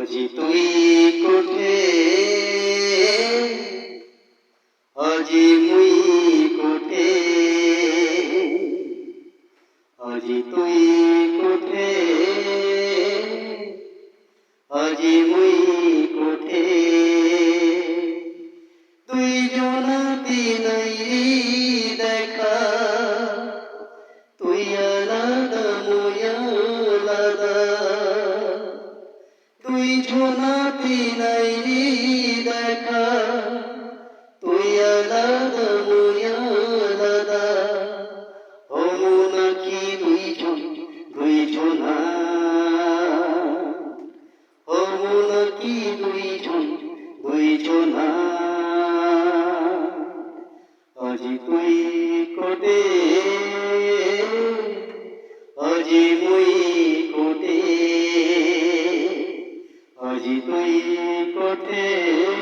আজি তুই কোঠে? অজি মুই কোঠে? অজি তুই কোঠে? অজি মুই তুই ঝোনাতি নাই দেখা। তুই আলাদা, মুই আলাদা। হমু নাকি দুই জন দুই জনা হমু নাকি দুই জনা আজি তুই কোটে, আজি মুই কঠিন